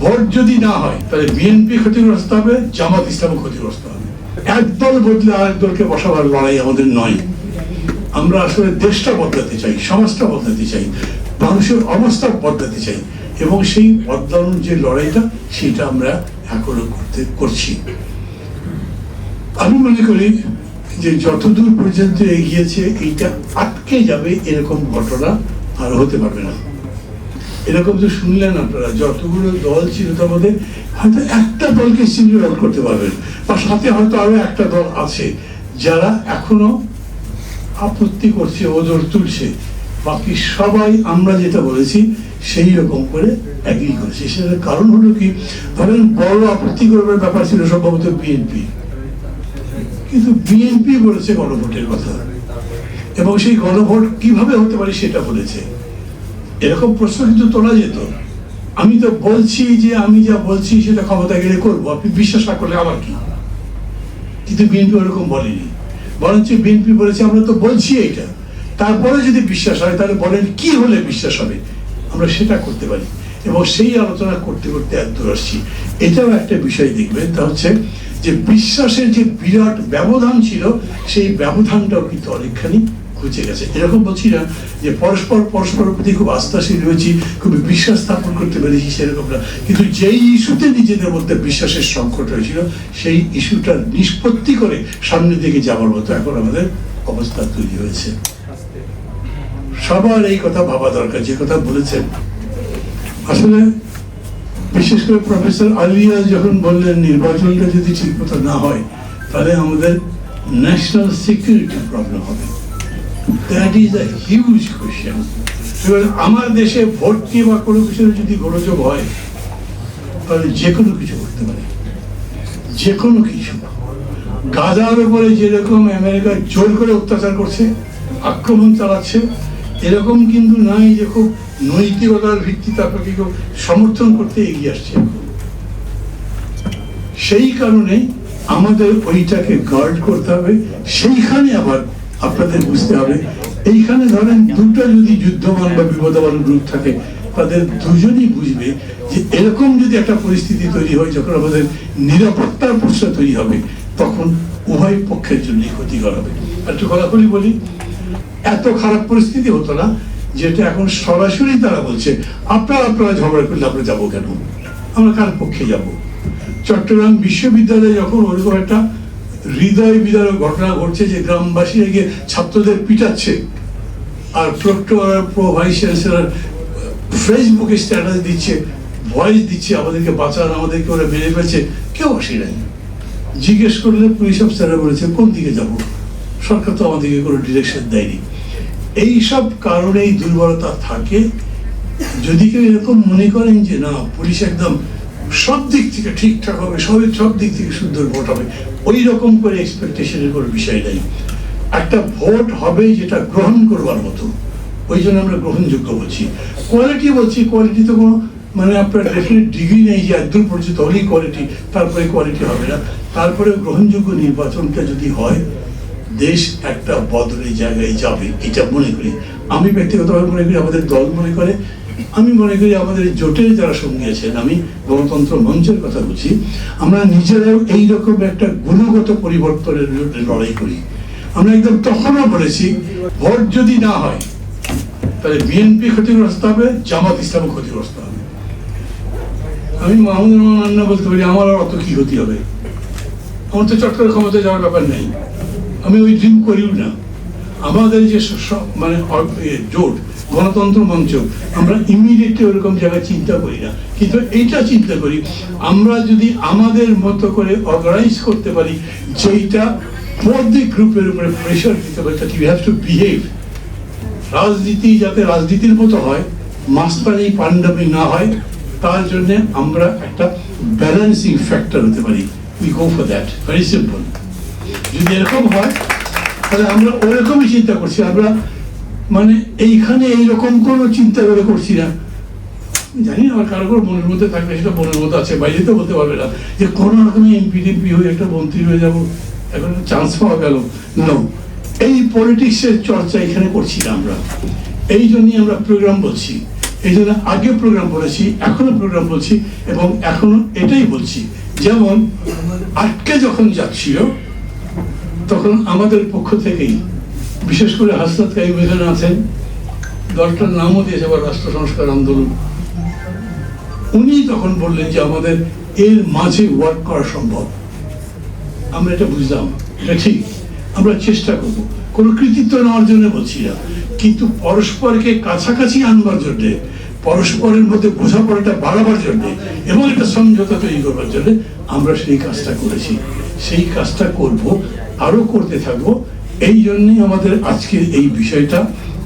Vote যদি না হয়, তাহলে বিএনপি ক্ষতিগ্রস্ত হবে, জামাত ইসলাম ক্ষতিগ্রস্ত হবে। একদল বদলে আরেক দলকে বসাবার লড়াই আমাদের নয়। আমরা আসলে দেশটা বদলাতে চাই, সমাজটা বদলাতে চাই, মানুষের অবস্থা বদলাতে চাই, এবং সেই বদলানোর যে লড়াইটা, সেটা আমরা এখনও করতে, করছি। আমি মনে করি যে যতদূর পর্যন্ত এগিয়েছে, এইটা আটকে যাবে এরকম ঘটনা আর হতে পারবে না। এরকম তো শুনলেন আপনারা, যতগুলো দল ছিল তার হয়তো একটা দলকে সিঙ্গল আউট করতে পারবেন। বা সাথে হয়তো আরও একটা দল আছে যারা এখনও আপত্তি করছে, ওজোর তুলছে। বাকি সবাই আমরা যেটা বলেছি, সেই রকম করে এগ্রি করেছে। সেটার কারণ হলো কি, ধরেন বড় আপত্তি করবার ব্যাপার ছিল সম্ভবত বিএনপি কিন্তু বিএনপি বলেছে গণভোটের কথা। এবং সেই গণভোট কীভাবে হতে পারে সেটা বলেছে। এরকম প্রশ্ন কিন্তু তোলা যেত। আমি তো বলছি যে, আমি যা বলছি সেটা ক্ষমতা গেলে করব। আপনি বিশ্বাস না করলে আমার কি? কিন্তু বিএনপি ওরকম বলেনি। বরঞ্চ বিএনপি বলেছে, আমরা তো বলছি এটা। তারপরে যদি বিশ্বাস হয়, তাহলে বলেন কি হলে বিশ্বাস হবে? আমরা সেটা করতে পারি। এবং সেই আলোচনা করতে করতে এত দূর আসছি। এটাও একটা বিষয় দেখবেন, তা হচ্ছে যে বিশ্বাসের যে বিরাট ব্যবধান ছিল, সেই ব্যবধানটাও কিন্তু অনেকখানি ঘুচে গেছে। এরকম বলছি না যে পরস্পর পরস্পরের প্রতি খুব আস্থাশীল হয়েছি, খুব বিশ্বাস স্থাপন করতে পেরেছি সেরকম না। কিন্তু যেই ইস্যুতে নিজেদের মধ্যে বিশ্বাসের সংকট হয়েছিল, সেই ইস্যুটার নিষ্পত্তি করে সামনের দিকে যাওয়ার মতো এখন আমাদের অবস্থা তৈরি হয়েছে। সবার এই কথা ভাবা দরকার, যে কথা বলেছেন। আসলে বিশেষ করে প্রফেসর আলিয়া যখন বললেন নির্বাচনটা যদি ঠিক মতো না হয়, তাহলে আমাদের ন্যাশনাল সিকিউরিটি প্রবলেম হবে। That is a huge question আমার দেশে ভোট নিয়ে বা কোনো কিছু যদি গোলযোগ হয়, তাহলে যে কোনো কিছু করতে পারে। যে কোনো কিছু। গাজার উপরে যেরকম আমেরিকা জোর করে অত্যাচার করছে, আক্রমণ চালাচ্ছে, এরকম কিন্তু নাই যে খুব নৈতিকতার ভিত্তিতে আপনাকে সমর্থন করতে এগিয়ে আসছে। সেই কারণে আমাদের ওইটাকে গার্ড করতে হবে। সেইখানে আবার আপনাদের বুঝতে হবে, এইখানে ধরেন দুটো যদি যুদ্ধমান বা বিপদমান গ্রুপ থাকে, তাদের দুজনই বুঝবে যে এরকম যদি একটা পরিস্থিতি তৈরি হয়, যখন আমাদের নিরাপত্তার প্রশ্ন তৈরি হবে, তখন উভয় পক্ষের জন্যই ক্ষতিকর হবে। একটু খোলাখুলি বলি, এত খারাপ পরিস্থিতি হতো না, যেটা এখন সরাসরি তারা বলছে, আপনারা আপনারা ঝগড়া করলে আমরা যাব কেন? আমরা কার পক্ষে যাব? চট্টগ্রাম বিশ্ববিদ্যালয়ে যখন ওরকম একটা হৃদয় বিদারক ঘটনা ঘটছে যে গ্রামবাসীরা গিয়ে ছাত্রদের পিটাচ্ছে। আর প্রক্টর প্রো ভাইস চ্যান্সেলর ফেসবুকে স্ট্যাটাস দিচ্ছে ভয়েস দিচ্ছে, আমাদেরকে বাঁচান, আমাদেরকে ওরা মেরে ফেলছে। কেউ আসে নাই। জিজ্ঞেস করলে পুলিশ অফিসাররা বলেছে, কোন দিকে যাব? সরকার তো আমাদেরকে কোনো ডিরেকশন দেয়নি। এই সব কারণেই দুর্বলতা থাকে। যদি কেউ এরকম মনে করেন যে, না পুলিশ একদম সব দিক থেকে ঠিকঠাক হবে সব সব দিক থেকে সুন্দর ভোট হবে। ওই রকম করে এক্সপেকটেশনের কোনো বিষয় নেই। একটা ভোট হবে যেটা গ্রহণ করবার মতো। ওই জন্য আমরা গ্রহণযোগ্য বলছি। কোয়ালিটি বলছি কোয়ালিটি তো কোনো মানে আপনার ডেফিনেট ডিগ্রি নেই যে একদূর পর্যন্ত হলেই কোয়ালিটি তারপরে কোয়ালিটি হবে না। তারপরে গ্রহণযোগ্য নির্বাচনটা যদি হয় দেশ একটা বদলের জায়গায় যাবে, এটা মনে করি। আমি ব্যক্তিগতভাবে মনে করি আমাদের দল মনে করে। আমি মনে করি আমাদের জোটের যারা সঙ্গী আছেন, আমি গণতন্ত্র মঞ্চের কথা বলছি, আমরা নিজেরাও এইরকম একটা গুণগত পরিবর্তনের বিরুদ্ধে লড়াই করি। আমরা একদম তখনও বলেছি, ভোট যদি না হয়, তাহলে বিএনপি ক্ষতিগ্রস্ত হবে, জামাত ইসলাম ক্ষতিগ্রস্ত হবে। আমি মাহমুদ রহমান বলতে পারি, আমার অত কি ক্ষতি হবে? আমার তো চট্টগ্রাম ক্ষমতায় যাওয়ার ব্যাপার নেই। আমি ওই ড্রিম করিও না। আমাদের যে মানে জোট, গণতন্ত্র মঞ্চ, আমরা ইমিডিয়েটলি ওরকম জায়গায় চিন্তা করি না। কিন্তু এইটা চিন্তা করি, আমরা যদি আমাদের মতো করে অর্গানাইজ করতে পারি, যেইটা প্রত্যেক গ্রুপের উপরে প্রেশার দিতে পারি ইউ হ্যাভ টু বিহেভ রাজনীতি যাতে রাজনীতির মতো হয় মাস্তানি পান্ডামি না হয়, তার জন্য আমরা একটা ব্যালেন্সিং ফ্যাক্টর হতে পারি। We go for that very simple যদি এরকম হয়, তাহলে আমরা ওরকমই চিন্তা করছি। আমরা মানে এইখানে এইরকম কোনো চিন্তা করে করছি না। জানি না, আমার কারও কারও মনের মধ্যে থাকলে সেটা মনের মধ্যে আছে, বাইরে তো বলতে পারবে না। যে কোনো রকমে এমপি টেমপি হয়ে একটা মন্ত্রী হয়ে যাব, এখন চান্স পাওয়া গেল। নো এই পলিটিক্সের চর্চা এখানে করছি না আমরা। এই জন্যই আমরা প্রোগ্রাম বলছি। এই জন্য আগে প্রোগ্রাম বলেছি, এখনও প্রোগ্রাম বলছি, এবং এখনও এটাই বলছি। যেমন আটকে যখন যাচ্ছিল তখন আমাদের পক্ষ থেকেই, বিশেষ করে হাসনাত কাইম এখানে আছেন দলটার নামও দিয়েছে আবার রাষ্ট্র সংস্কার আন্দোলন। উনি তখন বললেন যে আমাদের এর মাঝে ওয়ার্ক করা সম্ভব। আমরা এটা বুঝলাম, এটা ঠিক। আমরা চেষ্টা করব। কোনো কৃতিত্ব নেওয়ার জন্য বলছি না। কিন্তু পরস্পরকে কাছাকাছি আনবার জন্য, পরস্পরের মধ্যে বোঝাপড়াটা বাড়াবার জন্য এবং একটা সমঝোতা তৈরি করবার জন্য আমরা সেই কাজটা করেছি। সেই কাজটা করব আরও করতে থাকব। এই জন্যই আমাদের আজকের এই বিষয়টা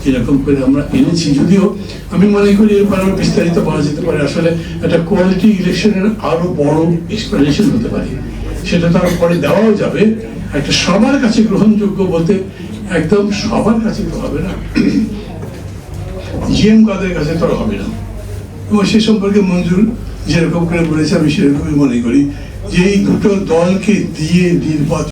এরকম করে আমরা এনেছি। যদিও আমি মনে করি এরপর আরও বিস্তারিত বলা যেতে পারে। আসলে একটা কোয়ালিটি ইলেকশনের আরও বড় এক্সপ্লেনেশন হতে পারে। সেটা তার পরে দেওয়াও যাবে। একটা সবার কাছে গ্রহণযোগ্য বলতে একদম সবার কাছে তো হবে না। জিএম কাদের কাছে তো হবে না। এবং সে সম্পর্কে মঞ্জুর যেরকম করে বলেছে, আমি সেরকমই মনে করি যে এই দুটো দলকে দিয়ে নির্বাচন